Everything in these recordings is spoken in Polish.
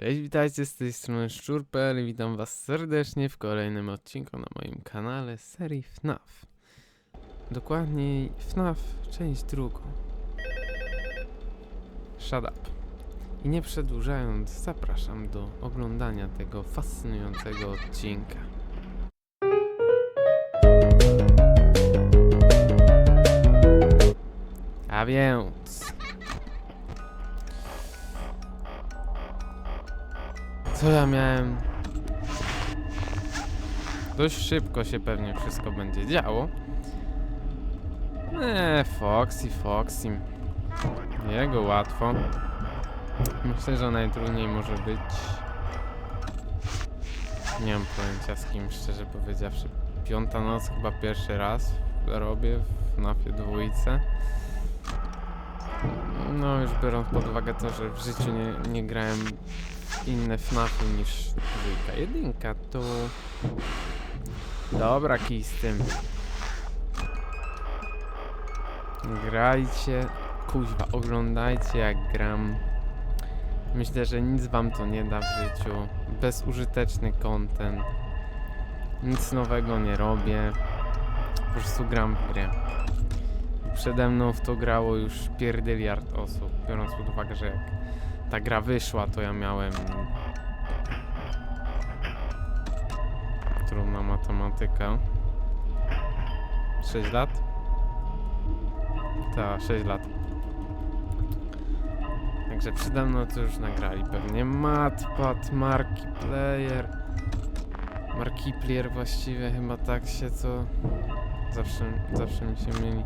Cześć, witajcie z tej strony Szczur.pl i witam was serdecznie w kolejnym odcinku na moim kanale serii FNAF. Dokładniej FNAF, część drugą. Shut up. I nie przedłużając, zapraszam do oglądania tego fascynującego odcinka. A więc... Co ja miałem? Dość szybko się pewnie wszystko będzie działo. Eee, Foxy, Foxy. Jego łatwo. Myślę, że najtrudniej może być. Nie mam pojęcia z kim, szczerze powiedziawszy. Piąta noc chyba pierwszy raz robię w NAFie dwójce. No już biorąc pod uwagę to, że w życiu nie, nie grałem inne FNAFy niż dwójka. Jedynka to... Dobra, kij z tym. Grajcie, kuźwa, oglądajcie jak gram. Myślę, że nic wam to nie da w życiu. Bezużyteczny content. Nic nowego nie robię. Po prostu gram w grę. Przede mną w to grało już pierdyliard osób, biorąc pod uwagę, że jak ta gra wyszła, to ja miałem... Trudna matematyka. 6 lat? Tak, 6 lat. Także przede mną to już nagrali pewnie Matpad, Marki Player. Marki Player właściwie chyba tak się to... Zawsze, zawsze mi się myli.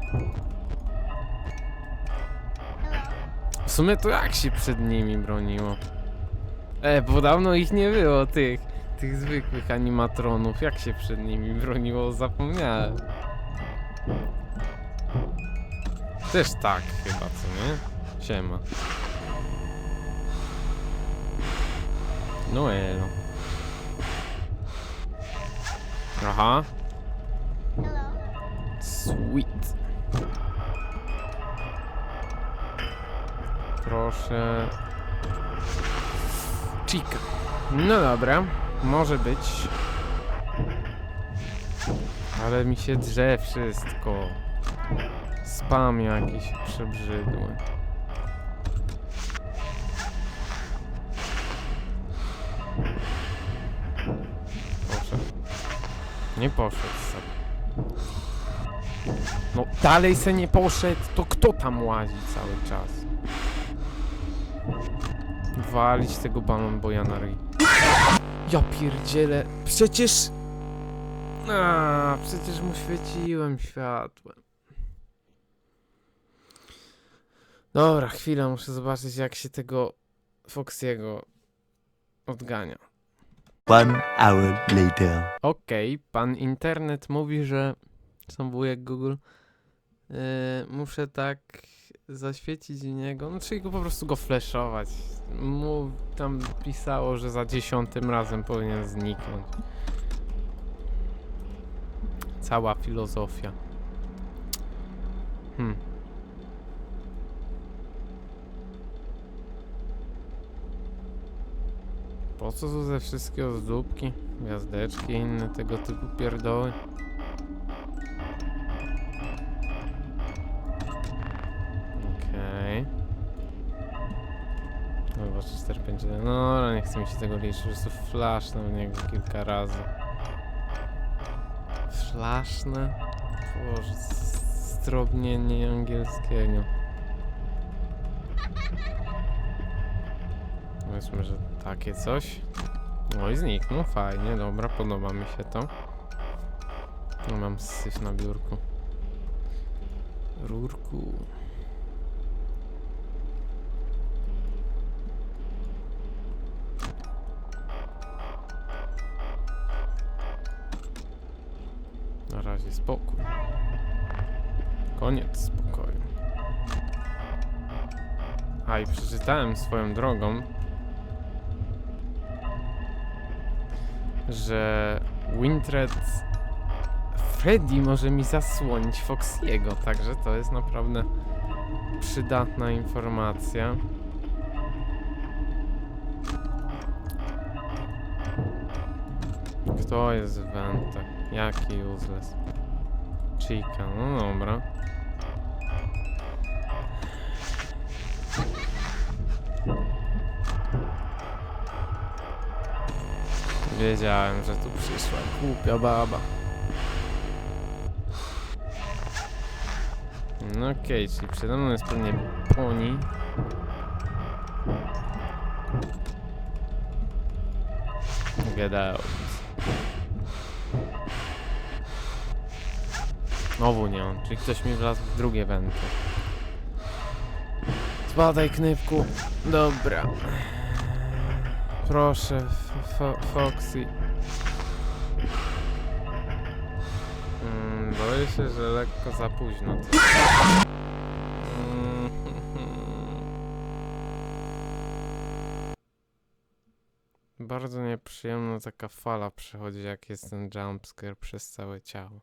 W sumie to jak się przed nimi broniło? E, bo dawno ich nie było, tych, tych zwykłych animatronów. Jak się przed nimi broniło, zapomniałem. Też tak chyba, co nie? Siema. No elo. Aha. Proszę. Chica. No dobra, może być. Ale mi się drze wszystko. Spam jakiś przebrzydły. Poszedł. Nie poszedł sobie. No dalej se nie poszedł, to kto tam łazi cały czas? Walić tego balon boja na ryj. Ja pierdzielę, przecież... A, przecież mu świeciłem światłem. Dobra, chwila, muszę zobaczyć jak się tego Foxiego odgania. One hour later. Okej, pan internet mówi, że sam wujek Google. Yy, muszę tak zaświecić w niego, no czyli go po prostu go flashować. Mu tam pisało, że za dziesiątym razem powinien zniknąć. Cała filozofia. Hmm. Po co tu ze wszystkie ozdóbki, gwiazdeczki i inne tego typu pierdoły? Dobra, 4, 5, 1. No, ale nie chcę mi się tego liczyć, po prostu flashnę w niego kilka razy. Flashnę? Boże, zdrobnienie angielskiego. Powiedzmy, że takie coś. No i zniknął, fajnie, dobra, podoba mi się to. No mam syf na biurku. Rurku. Na razie spokój. Koniec spokoju. A i przeczytałem swoją drogą, że Wintred Freddy może mi zasłonić Foxiego, także to jest naprawdę przydatna informacja. Kto jest w? Jaki useless? Chica, no dobra. Wiedziałem, że tu przyszła głupia baba. No okej, czyli przede mną jest pewnie poni. Get out. Znowu nie on, czyli ktoś mi wlazł w drugie wenty. Spadaj, knypku. Dobra. Proszę, Fo- Foxy. Mm, boję się, że lekko za późno. To. Mm, Bardzo nieprzyjemna taka fala przychodzi, jak jest ten jumpscare przez całe ciało.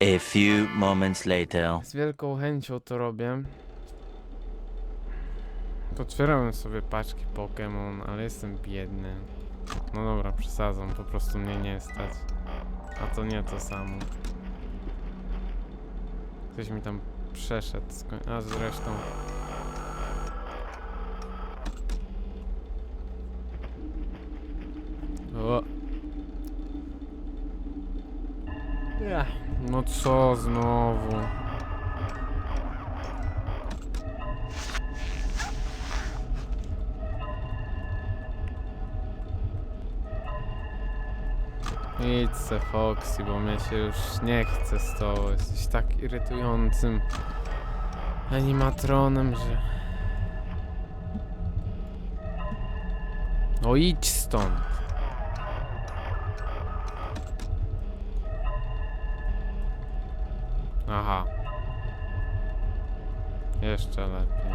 A few moments later. Z wielką chęcią to robię. Otwierałem sobie paczki Pokémon, ale jestem biedny. No dobra, przesadzam, po prostu mnie nie stać. A to nie to samo. Ktoś mi tam przeszedł, a zresztą... O. Ja. No co znowu? Idź se Foxy, bo mnie się już nie chce z tobą. Jesteś tak irytującym animatronem, że... No idź stąd. Aha. Jeszcze lepiej.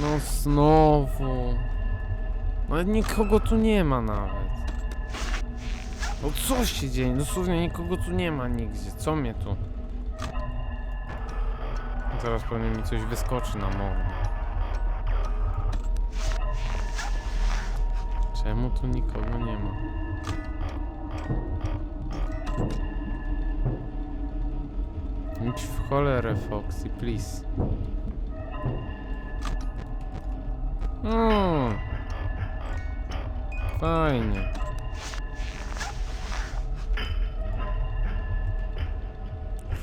No znowu. No nikogo tu nie ma nawet. No co się dzieje? Dosłownie nikogo tu nie ma nigdzie. Co mnie tu? Zaraz pewnie mi coś wyskoczy na mordę. Czemu tu nikogo nie ma? Idź w cholerę, Foxy, please. Mm. Fajnie.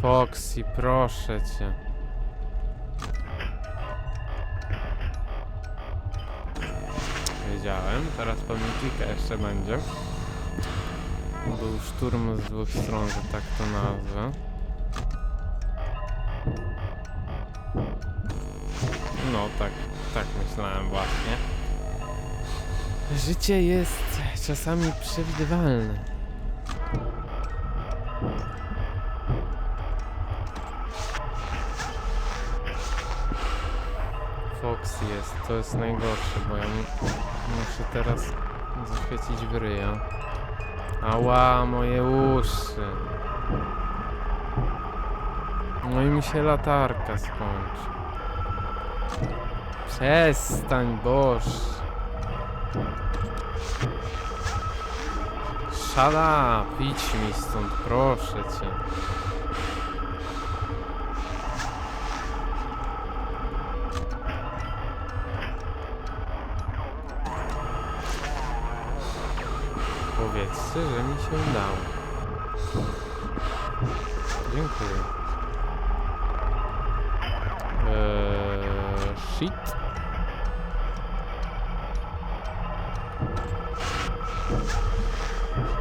Foxy, proszę cię. Wiedziałem, teraz pewnie kilka jeszcze będzie. Był szturm z dwóch stron, że tak to nazwę. No tak, tak myślałem właśnie. Życie jest czasami przewidywalne. Foxy jest, to jest najgorsze, bo ja mu- muszę teraz zaświecić w ryja. Ała, moje uszy. No i mi się latarka skończy. Przestań, boż. Up, idź mi stąd, proszę cię. Powiedzcie, że mi się udało. Dziękuję. Eee, shit.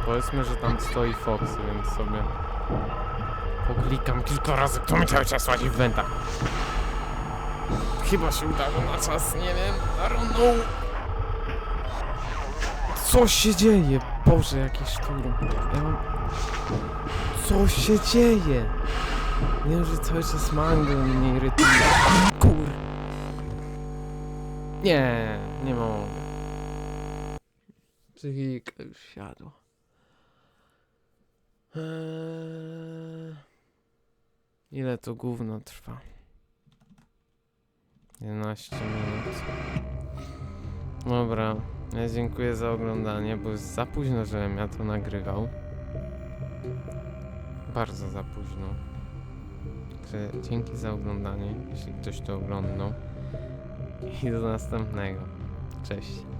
Powiedzmy, że tam stoi Fox, więc sobie poklikam kilka razy, kto mi cały czas w wentach. Chyba się udało na czas, nie wiem, I don't know. Co się dzieje? Boże, jaki szturm. Ja mam... Co się dzieje? Nie wiem, że cały czas mango mnie irytuje. Kur... Nie, nie mogę. Psychika już siadła. Eee... Ile to gówno trwa? 11 minut. Dobra, ja dziękuję za oglądanie, bo już za późno, żebym ja to nagrywał. Bardzo za późno. Także dzięki za oglądanie, jeśli ktoś to oglądał. I do następnego. Cześć.